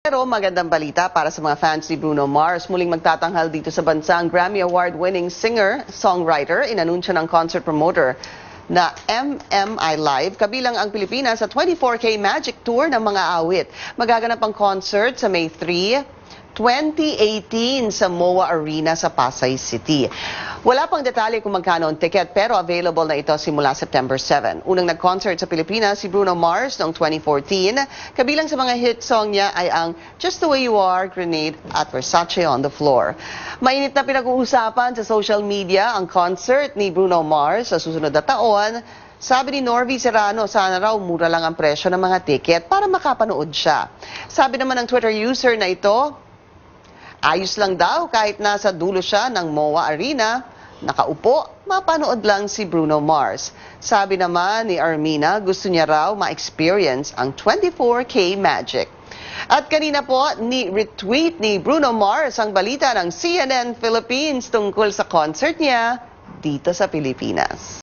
Pero magandang balita para sa mga fans ni Bruno Mars. Muling magtatanghal dito sa bansa ang Grammy Award-winning singer, songwriter, inanunsyo ng concert promoter na MMI Live, kabilang ang Pilipinas sa 24K Magic Tour ng mga awit. Magaganap ang concert sa May 3, 2018 sa MOA Arena sa Pasay City. Wala pang detalye kung magkano ang ticket pero available na ito simula September 7. Unang nag-concert sa Pilipinas si Bruno Mars noong 2014. Kabilang sa mga hit song niya ay ang Just the Way You Are, Grenade at Versace on the Floor. Mainit na pinag-uusapan sa social media ang concert ni Bruno Mars sa susunod na taon. Sabi ni Norby Serrano, sana raw mura lang ang presyo ng mga ticket para makapanood siya. Sabi naman ng Twitter user na ito, Ayos lang daw kahit nasa dulo siya ng MOA Arena, nakaupo, mapanood lang si Bruno Mars. Sabi naman ni Armina, gusto niya raw ma-experience ang 24K Magic. At kanina po, ni retweet ni Bruno Mars ang balita ng CNN Philippines tungkol sa concert niya dito sa Pilipinas.